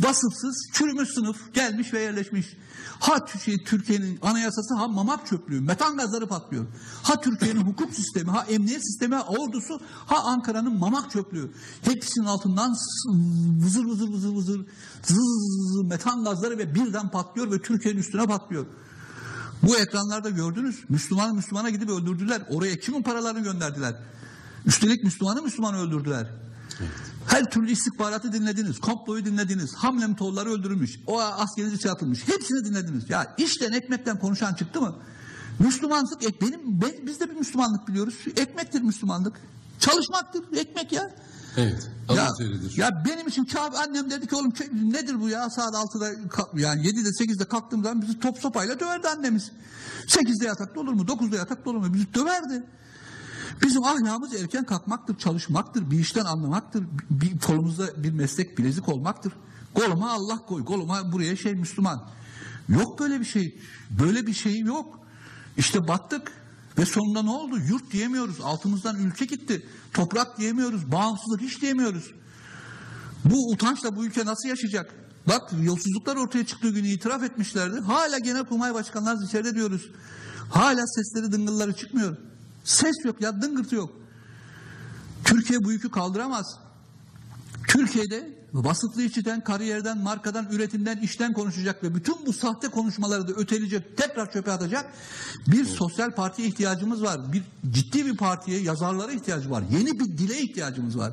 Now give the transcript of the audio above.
vasıfsız, çürümüş sınıf gelmiş ve yerleşmiş. Ha şey, Türkiye'nin anayasası ha mamak çöplüğü, metan gazları patlıyor. Ha Türkiye'nin hukuk sistemi, ha emniyet sistemi, ha ordusu, ha Ankara'nın mamak çöplüğü. Hepsinin altından vızır vızır vızır vızır zız metan gazları ve birden patlıyor ve Türkiye'nin üstüne patlıyor. Bu ekranlarda gördünüz. Müslüman Müslümana gidip öldürdüler. Oraya kimin paralarını gönderdiler? Üstelik Müslümanı Müslüman öldürdüler. Her türlü istihbaratı dinlediniz. Komployu dinlediniz. Hamle Metoğulları öldürülmüş. O askeri dışı atılmış. Hepsini dinlediniz. Ya işten ekmekten konuşan çıktı mı? Müslümanlık ek, benim ben, biz de bir Müslümanlık biliyoruz. Ekmektir Müslümanlık. Çalışmaktır ekmek ya. Evet. Ya, teridir. ya benim için Kabe annem dedi ki oğlum nedir bu ya saat 6'da kalk- yani 7'de 8'de kalktığım zaman bizi top sopayla döverdi annemiz. 8'de yatakta olur mu 9'da yatakta olur mu bizi döverdi. Bizim ahlakımız erken kalkmaktır, çalışmaktır, bir işten anlamaktır, bir kolumuzda bir meslek bilezik olmaktır. Koluma Allah koy, koluma buraya şey Müslüman. Yok böyle bir şey, böyle bir şey yok. İşte battık ve sonunda ne oldu? Yurt diyemiyoruz, altımızdan ülke gitti. Toprak diyemiyoruz, bağımsızlık hiç diyemiyoruz. Bu utançla bu ülke nasıl yaşayacak? Bak yolsuzluklar ortaya çıktığı günü itiraf etmişlerdi. Hala genelkurmay başkanlar içeride diyoruz. Hala sesleri dıngılları çıkmıyor. Ses yok ya dıngırtı yok. Türkiye bu yükü kaldıramaz. Türkiye'de vasıflı işçiden, kariyerden, markadan, üretimden, işten konuşacak ve bütün bu sahte konuşmaları da öteleyecek, tekrar çöpe atacak bir sosyal partiye ihtiyacımız var. Bir ciddi bir partiye, yazarlara ihtiyacı var. Yeni bir dile ihtiyacımız var.